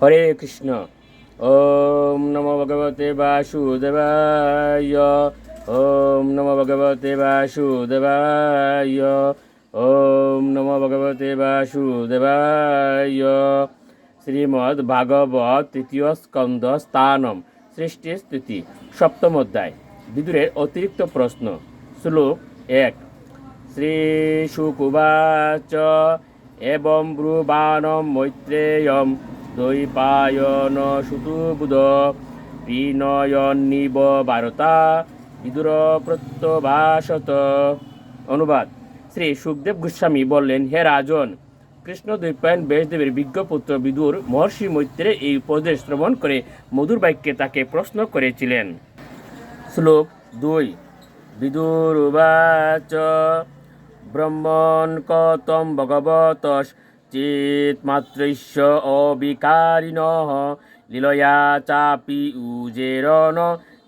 হরে কৃষ্ণ। ওম নমো ভগবতে বাসুদেবায়। ওম নমো ভগবতে বাসুদেবায়। ওম নমো ভগবতে বাসুদেবায়। শ্রীমদ্ ভাগবত তৃতীয় স্কন্দ স্থানম সৃষ্টি স্থিতি সপ্তম অধ্যায়। বিদুরের অতিরিক্ত প্রশ্ন। শ্লোক এক। শ্রীশুকুবাচ এবং ব্রুবাণম মৈত্রেয়ম। দ্বৈপায়ন সুতুবুধ বিনয়ন্নিব বারতা বিদুর প্রত্যভাষত অনুবাদ। শ্রী সুখদেব গোস্বামী বললেন, হে রাজন কৃষ্ণ দ্বৈপায়ন ব্যাসদেবের বিজ্ঞপুত্র বিদুর মহর্ষি মৈত্রের এই উপদেশ শ্রবণ করে মধুর বাক্যে তাকে প্রশ্ন করেছিলেন। শ্লোক দুই। বিদুরুবাচ ব্রহ্মণ কতম ভগবত চিৎমাত্রৈশ্য অবিকারিণ লীলয়া চাপি উজেরণ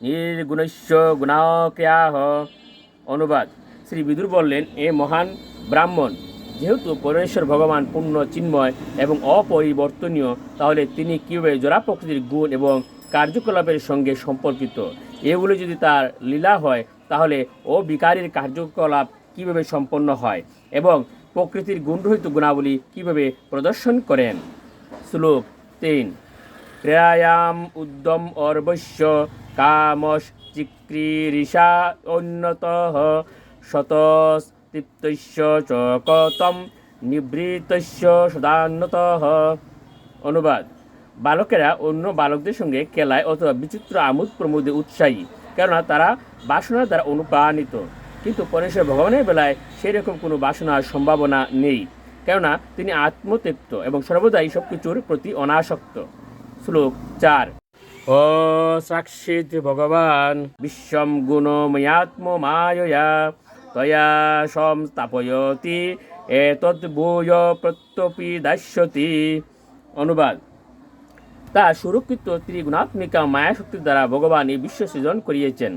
নির্গুণস্য গুণাক্রিয়াহ অনুবাদ শ্রী বিদুর বললেন, এ মহান ব্রাহ্মণ, যেহেতু পরমেশ্বর ভগবান পূর্ণ চিন্ময় এবং অপরিবর্তনীয়, তাহলে তিনি কীভাবে জোড়া প্রকৃতির গুণ এবং কার্যকলাপের সঙ্গে সম্পর্কিত? এগুলো যদি তার লীলা হয়, তাহলে ও কার্যকলাপ কীভাবে সম্পন্ন হয়? এবং প্রকৃতির গুণরহিত গুণাবলী কীভাবে প্রদর্শন করেন? শ্লোক তিন। ক্রিয়ায়াম উদ্যম অর্বশ্য কামস চিক্রিষা উন্নত শতস্তিপ্তস্য চ কতম নিবৃতস্য সদান্নত। অনুবাদ। বালকেরা অন্য বালকদের সঙ্গে খেলায় অথবা বিচিত্র আমোদ প্রমোদে উৎসাহী, কেননা তারা বাসনার দ্বারা অনুপ্রাণিত। কিন্তু পরেশ্বর ভগবানের বেলায় সেই রকম কোনো বাসনার সম্ভাবনা নেই। কেননা তিনি আত্মতৃপ্ত এবং সর্বদাই সব কিছুর প্রতি অনাসক্ত। শ্লোক চার। ও সাক্ষিত ভগবান, বিশ্বম গুণময়াত্ম মায়য়া তয়া সংস্থাপয়তি এতৎ ভূয় প্রত্যপি দাস্যতি। অনুবাদ। তা সুরক্ষিত ত্রিগুণাত্মিকা মায়াশক্তির দ্বারা ভগবান এই বিশ্ব সৃজন করিয়েছেন।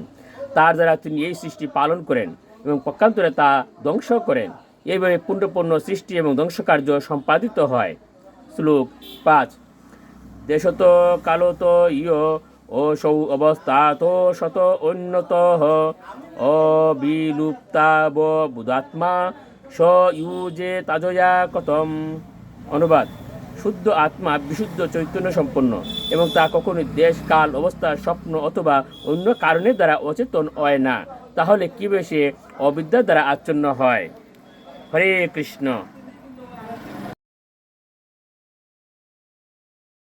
তার দ্বারা তিনি এই সৃষ্টি পালন করেন। এবং পক্ষান্তরে তা ধ্বংস করেন। এইভাবে পুণ্যপূর্ণ সৃষ্টি এবং ধ্বংসকার্য সম্পাদিত হয়। শ্লোক পাঁচ। দেশত কালত ইয় ও সৌ অবস্থাত শত উন্নত অবিলুপ্তাব বুধাত্মা স ইউজে তাজয়া কতম। অনুবাদ। শুদ্ধ আত্মা বিশুদ্ধ চৈতন্য সম্পন্ন এবং তা কখনোই দেশ, কাল, অবস্থা, স্বপ্ন অথবা অন্য কারণের দ্বারা অচেতন হয় না। তাহলে কীভাবে সে অবিদ্যার দ্বারা আচ্ছন্ন হয়। হরে কৃষ্ণ।